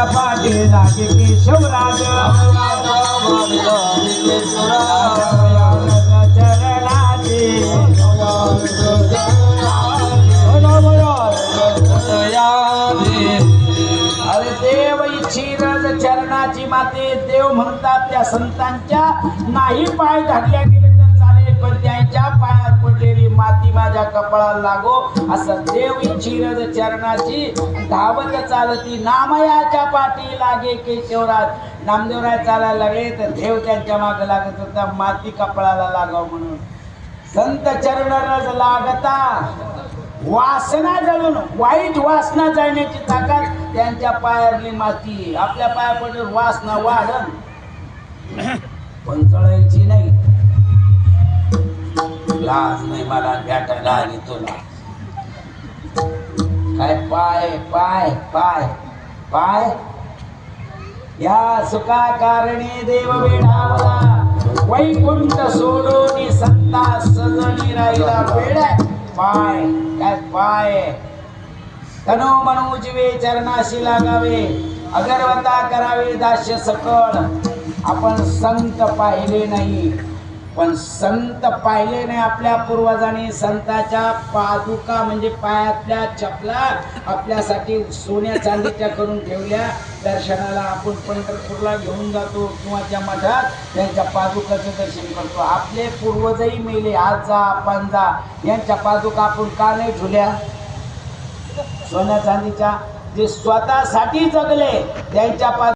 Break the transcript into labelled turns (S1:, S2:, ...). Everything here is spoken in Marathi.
S1: तुझ्या पाठी लागे केशवराज चरणाची अरे देव इच्छी चरणाची माते देव म्हणतात त्या संतांच्या नाही पाय घातल्या पडलेली माझ्या कपाळाला लागो. असं देव चिरज चरणाची धावत चालती नामयाच्या पाठी लागे केशवराज. नामदेवराय चालायला लागले तर देव त्यांच्या मागे लागत होता. माती कपाळाला लागाव म्हणून. संत चरणरज लागता. वासना जळून वाईट वासना जाण्याची ताकद त्यांच्या पायावरली माती. आपल्या पाया वासना वाढन. पण चळायची नाही. लाज नाही मला भेटायला आली तुला. काय पाय पाय पाय पाय. या सुखा कारणे देव वेढावला वैकुंठ सोडून संता सजणी राहिला वेड पाय काय पाय. तनो म्हणू उजवे चरणाशी लागावे. अगरवता करावी दास्य सकळ. आपण संत पाहिले नाही. पण संत पाहिले नाही आपल्या पूर्वजांनी. संताच्या पादुका म्हणजे पायातल्या चपला आपल्यासाठी सोन्या चांदीच्या करून ठेवल्या. दर्शनाला आपण पंढरपूरला घेऊन जातो किंवा त्या मठात त्यांच्या पादुकाचं दर्शन करतो. आपले पूर्वजही मेले आजा पंजा यांच्या पादुका आपण का नाही ठेवल्या सोन्या चांदीच्या जे स्वतःसाठी जगले त्यांच्या पा